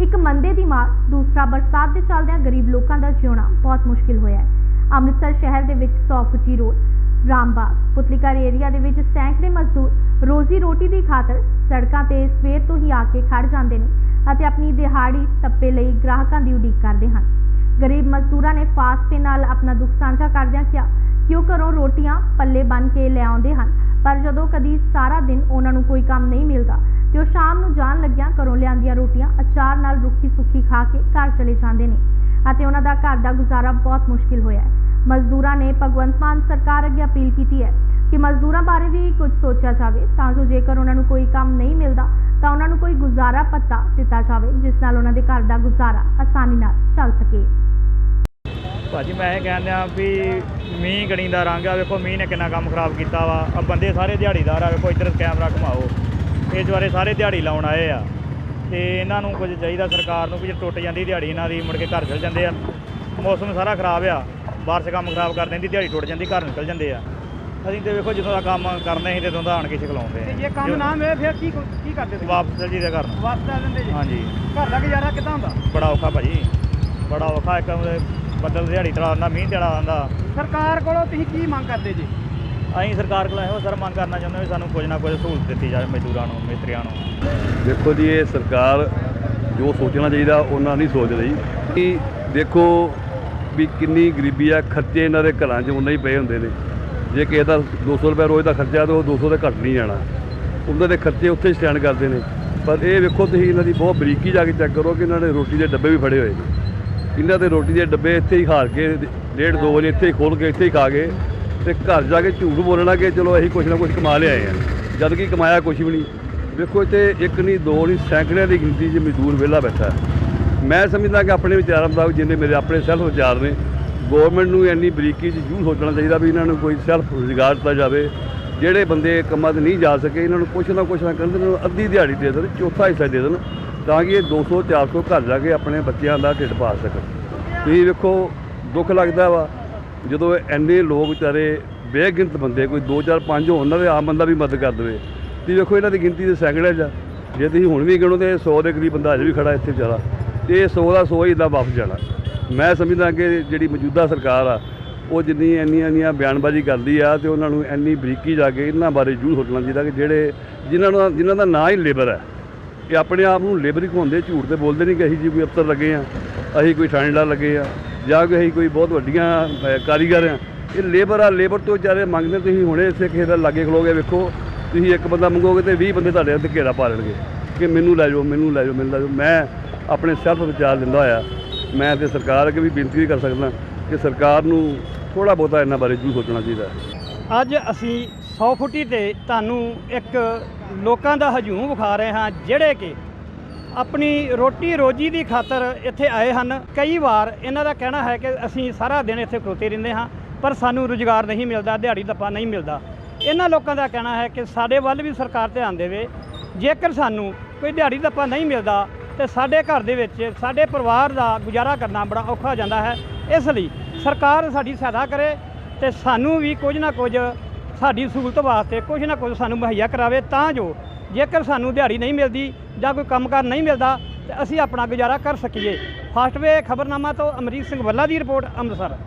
ਇੱਕ ਮੰਦੇ ਦੀ ਮਾਰ, ਦੂਸਰਾ ਬਰਸਾਤ ਦੇ ਚੱਲਦਿਆਂ ਗਰੀਬ ਲੋਕਾਂ ਦਾ ਜਿਉਣਾ ਬਹੁਤ ਮੁਸ਼ਕਿਲ ਹੋਇਆ ਹੈ। ਅੰਮ੍ਰਿਤਸਰ ਸ਼ਹਿਰ ਦੇ ਵਿੱਚ 100 ਫੁੱਟੀ ਰੋਡ, ਰਾਮਬਾਗ, ਪੁਤਲੀਕਰ ਏਰੀਆ ਦੇ ਵਿੱਚ ਸੈਂਕੜੇ ਮਜ਼ਦੂਰ ਰੋਜ਼ੀ ਰੋਟੀ ਦੀ ਖਾਤਰ ਸੜਕਾਂ ਤੇ ਸਵੇਰ ਤੋਂ ਹੀ ਆ ਕੇ ਖੜ ਜਾਂਦੇ ਨੇ ਅਤੇ ਆਪਣੀ ਦਿਹਾੜੀ ਤੱਪੇ ਲਈ ਗ੍ਰਾਹਕਾਂ ਦੀ ਉਡੀਕ ਕਰਦੇ ਹਨ। ਗਰੀਬ ਮਜ਼ਦੂਰਾਂ ਨੇ ਫਾਸਟਪੇ ਨਾਲ ਆਪਣਾ ਦੁੱਖ ਸਾਂਝਾ ਕਰਦਿਆਂ ਕਿਹਾ ਕਿ ਉਹ ਘਰੋਂ ਰੋਟੀਆਂ ਪੱਲੇ ਬੰਨ੍ਹ ਕੇ ਲੈ ਆਉਂਦੇ ਹਨ? ਪਰ ਜਦੋਂ ਕਦੀ ਸਾਰਾ ਦਿਨ ਉਹਨਾਂ ਨੂੰ ਕੋਈ ਕੰਮ ਨਹੀਂ ਮਿਲਦਾ, ਤੇ ਉਹ ਸ਼ਾਮ ਨੂੰ ਜਾਣ ਲੱਗਿਆਂ ਘਰੋਂ ਲਿਆਂਦੀਆਂ ਰੋਟੀਆਂ ਅਚਾਰ ਨਾਲ ਰੁੱਖੀ ਸੁੱਖੀ ਖਾ ਕੇ ਘਰ ਚਲੇ ਜਾਂਦੇ ਨੇ ਅਤੇ ਉਹਨਾਂ ਦਾ ਘਰ ਦਾ ਗੁਜ਼ਾਰਾ ਬਹੁਤ ਮੁਸ਼ਕਿਲ ਹੋਇਆ ਹੈ। ਮਜ਼ਦੂਰਾਂ ਨੇ ਭਗਵੰਤ ਮਾਨ ਸਰਕਾਰ ਅੱਗੇ ਅਪੀਲ ਕੀਤੀ ਹੈ ਕਿ ਮਜ਼ਦੂਰਾਂ ਬਾਰੇ ਵੀ ਕੁਝ ਸੋਚਿਆ ਜਾਵੇ, ਤਾਂ ਜੋ ਜੇਕਰ ਉਹਨਾਂ ਨੂੰ ਕੋਈ ਕੰਮ ਨਹੀਂ ਮਿਲਦਾ, ਤਾਂ ਉਹਨਾਂ ਨੂੰ ਕੋਈ ਗੁਜ਼ਾਰਾ ਪੱਤਾ ਦਿੱਤਾ ਜਾਵੇ, ਜਿਸ ਨਾਲ ਉਹਨਾਂ ਦੇ ਘਰ ਦਾ ਗੁਜ਼ਾਰਾ ਆਸਾਨੀ ਨਾਲ ਚੱਲ ਸਕੇ। ਭਾਜੀ ਮੈਂ ਇਹ ਕਹਿੰਦਾ ਵੀ ਮੀਂਹ ਗਣੀ ਦਾ ਰੰਗ ਆ ਵੇਖੋ ਮੀਂਹ ਨੇ ਕਿੰਨਾ ਕੰਮ ਖਰਾਬ ਕੀਤਾ ਵਾ। ਆ ਬੰਦੇ ਸਾਰੇ ਦਿਹਾੜੀਦਾਰ ਆ ਵੇਖੋ ਇੱਧਰ ਕੈਮਰਾ ਘੁਮਾਓ। ਇਹ ਦੁਆਰੇ ਸਾਰੇ ਦਿਹਾੜੀ ਲਾਉਣ ਆਏ ਆ। ਤੇ ਇਹਨਾਂ ਨੂੰ ਕੁਝ ਚਾਹੀਦਾ ਸਰਕਾਰ ਨੂੰ ਵੀ ਜੇ ਟੁੱਟ ਜਾਂਦੀ ਦਿਹਾੜੀ ਇਹਨਾਂ ਦੀ ਮੁੜ ਕੇ ਘਰ ਚਲ ਜਾਂਦੇ ਆ। ਮੌਸਮ ਸਾਰਾ ਖਰਾਬ ਆ। ਬਾਰਿਸ਼ ਕੰਮ ਖਰਾਬ ਕਰ ਦਿੰਦੀ ਦਿਹਾੜੀ ਟੁੱਟ ਜਾਂਦੀ ਘਰ ਨਿਕਲ ਜਾਂਦੇ ਆ। ਅਸੀਂ ਤੇ ਵੇਖੋ ਜਦੋਂ ਦਾ ਕੰਮ ਕਰਨੇ ਸੀ ਤੇ ਤੋਂ ਦਾ ਆਣ ਕੇ ਸਿਖਲਾਉਂਦੇ ਤੇ ਜੇ ਕੰਮ ਨਾ ਮਿਲੇ ਫਿਰ ਕੀ ਕੀ ਕਰਦੇ ਤੁਸੀਂ? ਵਾਪਸ ਚਲ ਜੀਦਾ ਘਰ ਵਾਪਸ ਆ ਜਾਂਦੇ ਜੀ। ਹਾਂਜੀ। ਘਰ ਦਾ ਗੁਜ਼ਾਰਾ ਕਿੱਦਾਂ ਹੁੰਦਾ? ਬੜਾ ਔਖਾ ਭਾਜੀ। ਬੜਾ ਔਖਾ ਇੱਕ ਬੱਦਲ ਦਿਹਾੜੀ ਤੜਾ ਆਉਂਦਾ ਮੀਂਹ ਤੜਾ ਆਉਂਦਾ ਸਰਕਾਰ ਕੋਲੋਂ ਤੁਸੀਂ ਕੀ ਮੰਗ ਕਰਦੇ ਜੀ? ਅਸੀਂ ਸਰਕਾਰ ਕੋਲ ਇਹੋ ਸਰ ਮੰਗ ਕਰਨਾ ਚਾਹੁੰਦੇ ਵੀ ਸਾਨੂੰ ਕੁਝ ਨਾ ਕੁਝ ਸਹੂਲਤ ਦਿੱਤੀ ਜਾਵੇ ਮਜ਼ਦੂਰਾਂ ਨੂੰ ਮਿਸਤਰੀਆਂ ਨੂੰ। ਦੇਖੋ ਜੀ ਇਹ ਸਰਕਾਰ ਜੋ ਸੋਚਣਾ ਚਾਹੀਦਾ ਉਹਨਾਂ ਨਹੀਂ ਸੋਚ ਰਹੀ। ਕਿ ਦੇਖੋ ਵੀ ਕਿੰਨੀ ਗਰੀਬੀ ਆ ਖਰਚੇ ਇਹਨਾਂ ਦੇ ਘਰਾਂ 'ਚ ਉਨਾ ਹੀ ਪਏ ਹੁੰਦੇ ਨੇ। ਜੇ ਕਿਸੇ ਦਾ 200 ਰੁਪਏ ਰੋਜ਼ ਦਾ ਖਰਚਾ ਤਾਂ ਉਹ 200 ਦੇ ਘੱਟ ਨਹੀਂ ਜਾਣਾ ਉਹਨਾਂ ਦੇ ਖਰਚੇ ਉੱਥੇ ਸਟੈਂਡ ਕਰਦੇ ਨੇ। ਪਰ ਇਹ ਵੇਖੋ ਤੁਸੀਂ ਇਹਨਾਂ ਦੀ ਬਹੁਤ ਬਰੀਕੀ ਜਾ ਕੇ ਚੈੱਕ ਕਰੋ ਕਿ ਇਹਨਾਂ ਨੇ ਰੋਟੀ ਦੇ ਡੱਬੇ ਵੀ ਫੜੇ ਹੋਏ ਨੇ। ਇਹਨਾਂ ਦੇ ਰੋਟੀ ਦੇ ਡੱਬੇ ਇੱਥੇ ਹੀ ਖਾ ਕੇ ਡੇਢ ਦੋ ਵਜੇ ਇੱਥੇ ਹੀ ਖੋਲ ਕੇ ਇੱਥੇ ਹੀ ਖਾ ਕੇ ਤੇ ਘਰ ਜਾ ਕੇ ਝੂਠ ਬੋਲਣਾ ਕਿ ਚਲੋ ਅਸੀਂ ਕੁਝ ਨਾ ਕੁਝ ਕਮਾ ਲਿਆਏ ਆ। ਜਦ ਕਿ ਕਮਾਇਆ ਕੁਝ ਵੀ ਨਹੀਂ। ਵੇਖੋ ਇੱਥੇ ਇੱਕ ਨਹੀਂ, ਦੋ ਨਹੀਂ, ਸੈਂਕੜਿਆਂ ਦੀ ਗਿਣਤੀ 'ਚ ਮਜ਼ਦੂਰ ਵਿਹਲਾ ਬੈਠਾ ਮੈਂ ਸਮਝਦਾ ਕਿ ਆਪਣੇ ਵਿਚਾਰਾਂ ਮੁਤਾਬਕ ਜਿੰਨੇ ਮੇਰੇ ਆਪਣੇ ਸੈਲਫ ਵਿਚਾਰ ਨੇ ਗਵਰਨਮੈਂਟ ਨੂੰ ਇੰਨੀ ਬਰੀਕੀ 'ਚ ਜ਼ਰੂਰ ਸੋਚਣਾ ਚਾਹੀਦਾ ਵੀ ਇਹਨਾਂ ਨੂੰ ਕੋਈ ਸੈਲਫ ਰੁਜ਼ਗਾਰ ਦਿੱਤਾ ਜਾਵੇ। ਜਿਹੜੇ ਬੰਦੇ ਕੰਮਾਂ 'ਤੇ ਨਹੀਂ ਜਾ ਸਕੇ, ਇਹਨਾਂ ਨੂੰ ਕੁਛ ਨਾ ਕੁਛ ਨਾ ਕਰਨ ਤੇ ਨੂੰ ਅੱਧੀ ਦਿਹਾੜੀ ਦੇ ਦੇਣ, ਚੌਥਾ ਹਿੱਸਾ ਦੇ ਦੇਣ। ਤਾਂ ਕਿ ਇਹ 200 400 ਘਰ ਜਾ ਕੇ ਆਪਣੇ ਬੱਚਿਆਂ ਦਾ ਢਿੱਡ ਪਾ ਸਕਣ। ਤੁਸੀਂ ਵੇਖੋ, ਦੁੱਖ ਲੱਗਦਾ ਵਾ, ਜਦੋਂ ਐਨੇ ਲੋਕ ਵਿਚਾਰੇ ਬੇਗਿਣਤ ਬੰਦੇ, ਕੋਈ 2 4 5 ਹੋਣ, ਉਹਨਾਂ ਦੇ ਆਮ ਬੰਦਾ ਵੀ ਮਦਦ ਕਰ ਦੇਵੇ। ਤੁਸੀਂ ਵੇਖੋ, ਇਹਨਾਂ ਦੀ ਗਿਣਤੀ ਦੇ ਸੈਂਕੜੇ 'ਚ ਆ। ਜੇ ਤੁਸੀਂ ਹੁਣ ਵੀ ਗਿਣੋ ਤੇ 100 ਦੇ ਕਰੀਬ ਬੰਦਾ ਅਜੇ ਵੀ ਖੜਾ ਇੱਥੇ ਵਿਚਾਰਾ। ਤੇ ਇਹ 100 ਦਾ 100 ਹੀ ਇਦਾਂ ਵਾਪਸ ਜਾਣਾ। ਮੈਂ ਸਮਝਦਾ ਕਿ ਜਿਹੜੀ ਮੌਜੂਦਾ ਸਰਕਾਰ ਆ, ਉਹ ਜਿੰਨੀ ਇੰਨੀਆਂ ਇੰਨੀਆਂ ਬਿਆਨਬਾਜ਼ੀ ਕਰਦੀ ਆ ਤੇ ਉਹਨਾਂ ਨੂੰ ਇੰਨੀ ਬਰੀਕੀ ਜਾ ਕੇ ਇਹਨਾਂ ਬਾਰੇ ਜ਼ਰੂਰ ਸੋਚਣਾ ਚਾਹੀਦਾ ਕਿ ਜਿਹੜੇ, ਜਿਨ੍ਹਾਂ ਨੂੰ ਜਿਨ੍ਹਾਂ ਦਾ ਨਾਂ ਹੀ ਲੇਬਰ ਹੈ ਇਹ ਆਪਣੇ ਆਪ ਨੂੰ ਲੇਬਰ ਹੀ ਖਵਾਉਂਦੇ ਝੂਠ ਤੇ ਬੋਲਦੇ ਨਹੀਂ ਕਿ ਅਸੀਂ ਜੀ ਕੋਈ ਅਫਸਰ ਲੱਗੇ ਆ ਅਸੀਂ ਕੋਈ ਥਾਣੇਦਾਰ ਲੱਗੇ ਆ ਜਾਂ ਕਿ ਅਸੀਂ ਕੋਈ ਬਹੁਤ ਵੱਡੀਆਂ ਕਾਰੀਗਰ ਆ ਇਹ ਲੇਬਰ ਆ, ਲੇਬਰ ਤੋਂ ਵਿਚਾਰੇ ਮੰਗਦੇ ਤੁਸੀਂ ਹੁਣੇ ਇੱਥੇ ਕਿਸੇ ਦਾ ਲਾਗੇ ਖਲੋਗੇ, ਵੇਖੋ, ਤੁਸੀਂ ਇੱਕ ਬੰਦਾ ਮੰਗੋਗੇ ਤੇ 20 ਬੰਦੇ ਤੁਹਾਡੇ ਉੱਤੇ ਘੇਰਾ ਪਾ ਲੈਣਗੇ ਕਿ ਮੈਨੂੰ ਲੈ ਜਾਓ, ਮੈਨੂੰ ਲੈ ਜਾਓ, ਮੈਨੂੰ ਲੈ ਜਾਓ। ਮੈਂ ਆਪਣੇ ਸੈਲਫ ਵਿਚਾਰ ਦਿੰਦਾ ਹੋਇਆ। ਮੈਂ ਤੇ ਸਰਕਾਰ ਅੱਗੇ ਵੀ ਬੇਨਤੀ ਵੀ ਕਰ ਸਕਦਾ ਕਿ ਸਰਕਾਰ ਨੂੰ ਥੋੜਾ ਬਹੁਤਾ ਇਹਨਾਂ ਬਾਰੇ ਜ਼ਰੂਰ ਸੋਚਣਾ ਚਾਹੀਦਾ। ਅੱਜ ਅਸੀਂ 100 ਫੁੱਟੀ ਤੇ ਤੁਹਾਨੂੰ ਇੱਕ ਲੋਕਾਂ ਦਾ ਹਜੂਮ ਵਿਖਾ ਰਹੇ ਹਾਂ, ਜਿਹੜੇ ਕਿ ਆਪਣੀ ਰੋਟੀ ਰੋਜੀ ਦੀ ਖਾਤਰ ਇੱਥੇ ਆਏ ਹਨ। ਕਈ ਵਾਰ ਇਹਨਾਂ ਦਾ ਕਹਿਣਾ ਹੈ ਕਿ ਅਸੀਂ ਸਾਰਾ ਦਿਨ ਇੱਥੇ ਖਲੋਤੇ ਰਹਿੰਦੇ ਹਾਂ, ਪਰ ਸਾਨੂੰ ਰੁਜ਼ਗਾਰ ਨਹੀਂ ਮਿਲਦਾ, ਦਿਹਾੜੀ ਦੱਪਾ ਨਹੀਂ ਮਿਲਦਾ। ਇਹਨਾਂ ਲੋਕਾਂ ਦਾ ਕਹਿਣਾ ਹੈ ਕਿ ਸਾਡੇ ਵੱਲ ਵੀ ਸਰਕਾਰ ਧਿਆਨ ਦੇਵੇ। ਜੇਕਰ ਸਾਨੂੰ ਕੋਈ ਦਿਹਾੜੀ ਦੱਪਾ ਨਹੀਂ ਮਿਲਦਾ, ਤੇ ਸਾਡੇ ਘਰ ਦੇ ਵਿੱਚ ਸਾਡੇ ਪਰਿਵਾਰ ਦਾ ਗੁਜ਼ਾਰਾ ਕਰਨਾ ਬੜਾ ਔਖਾ ਹੋ ਜਾਂਦਾ ਹੈ। ਇਸ ਲਈ ਸਰਕਾਰ ਸਾਡੀ ਸਹਾਇਤਾ ਕਰੇ ਤੇ ਸਾਨੂੰ ਵੀ ਕੁਝ ਨਾ ਕੁਝ ਸਾਡੀ ਸਹੂਲਤ ਵਾਸਤੇ ਕੁਝ ਨਾ ਕੁਝ ਸਾਨੂੰ ਮੁਹੱਈਆ ਕਰਾਵੇ ਤਾਂ ਜੋ ਜੇਕਰ ਸਾਨੂੰ ਦਿਹਾੜੀ ਨਹੀਂ ਮਿਲਦੀ ਜਾਂ ਕੋਈ ਕੰਮਕਾਰ ਨਹੀਂ ਮਿਲਦਾ, ਤੇ ਅਸੀਂ ਆਪਣਾ ਗੁਜ਼ਾਰਾ ਕਰ ਸਕੀਏ। ਫਾਸਟਵੇ ਖਬਰਨਾਮਾ ਤੋਂ ਅਮਰੀਕ ਸਿੰਘ ਵੱਲਾ ਦੀ ਰਿਪੋਰਟ, ਅੰਮ੍ਰਿਤਸਰ।